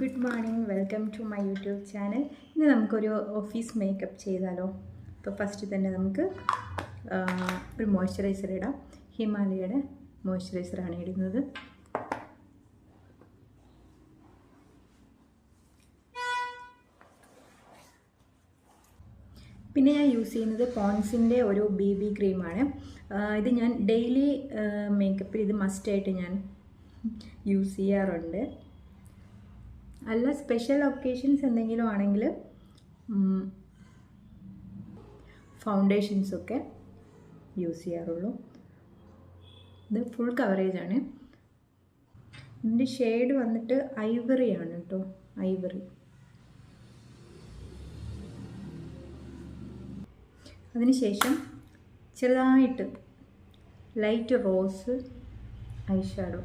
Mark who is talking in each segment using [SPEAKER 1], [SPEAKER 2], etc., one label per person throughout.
[SPEAKER 1] Good morning welcome to my YouTube channel ഇന്ന് നമുക്കൊരു office makeup ചെയ്താലോ? അപ്പോൾ ഫസ്റ്റ് തന്നെ നമുക്ക് ഒരു മോയ്സ്ചറൈസർ ഇടാം. ഹിമാലയയുടെ മോയ്സ്ചറൈസറാണ് ഇടുന്നത്. പിന്നെ ഞാൻ യൂസ് ചെയ്യുന്നത് പോൺസിന്റെ ഒരു ബി ബി ക്രീമാണ് ഇത് ഞാൻ ഡെയിലി മേക്കപ്പിൽ ഇത് മസ്റ്റായിട്ട് ഞാൻ യൂസ് ചെയ്യാറുണ്ട്. അല്ല സ്പെഷ്യൽ ഒക്കേഷൻസ് എന്തെങ്കിലും ആണെങ്കിൽ ഫൗണ്ടേഷൻസൊക്കെ യൂസ് ചെയ്യാറുള്ളൂ. ഇത് ഫുൾ കവറേജ് ആണ്. ഇതിന്റെ ഷെയ്ഡ് വന്നിട്ട് ഐവറി ആണ് കേട്ടോ ഐവറി അതിനുശേഷം ചെറുതായിട്ട് ലൈറ്റ് റോസ് ഐഷാഡോ ഷാഡോ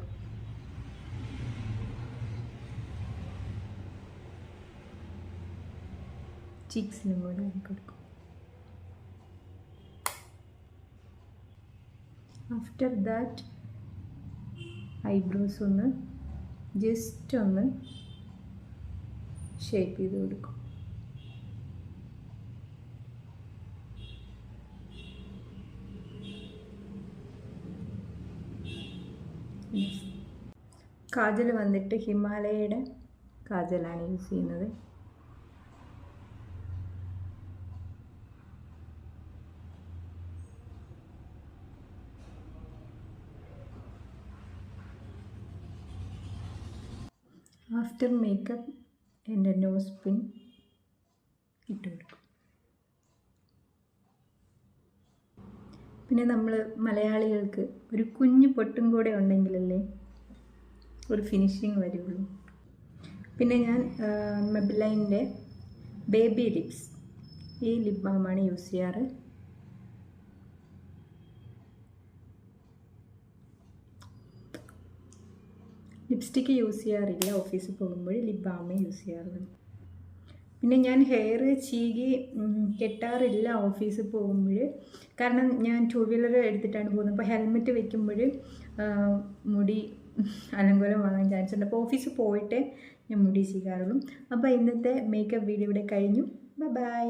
[SPEAKER 1] ചീക്സിനും കൂടെ കൊടുക്കും ആഫ്റ്റർ ദാറ്റ് ഐബ്രോസ് ഒന്ന് ജസ്റ്റ് ഒന്ന് ഷേപ്പ് ചെയ്ത് കൊടുക്കും. കാജൽ വന്നിട്ട് ഹിമാലയയുടെ കാജലാണ് യൂസ് ചെയ്യുന്നത്. ആഫ്റ്റർ മേക്കപ്പ് എന്റെ നോസ് പിൻ ഇട്ട് കൊടുക്കും. പിന്നെ നമ്മൾ മലയാളികൾക്ക് ഒരു കുഞ്ഞു പൊട്ടും കൂടെ ഉണ്ടെങ്കിലല്ലേ ഒരു ഫിനിഷിങ് വരുള്ളൂ. പിന്നെ ഞാൻ മെബിലൈന്റെ ബേബി ലിപ്സ് ഈ ലിപ് ബാമാണ് യൂസ് ചെയ്യാറ്. ലിപ്സ്റ്റിക്ക് യൂസ് ചെയ്യാറില്ല. ഓഫീസിൽ പോകുമ്പോൾ ലിപ് ബാമേ യൂസ് ചെയ്യാറുള്ളൂ. പിന്നെ ഞാൻ ഹെയർ ചീകി കെട്ടാറില്ല ഓഫീസിൽ പോകുമ്പോൾ കാരണം ഞാൻ ടൂ വീലർ എടുത്തിട്ടാണ് പോകുന്നത്. അപ്പോൾ ഹെൽമെറ്റ് വെക്കുമ്പോൾ മുടി അലങ്കോലം വാങ്ങാൻ ചാൻസ് ഉണ്ട്. അപ്പോൾ ഓഫീസിൽ പോയിട്ടേ ഞാൻ മുടി ചീകാറുള്ളൂ. അപ്പോൾ ഇന്നത്തെ മേക്കപ്പ് വീഡിയോ ഇവിടെ കഴിഞ്ഞു. ബൈ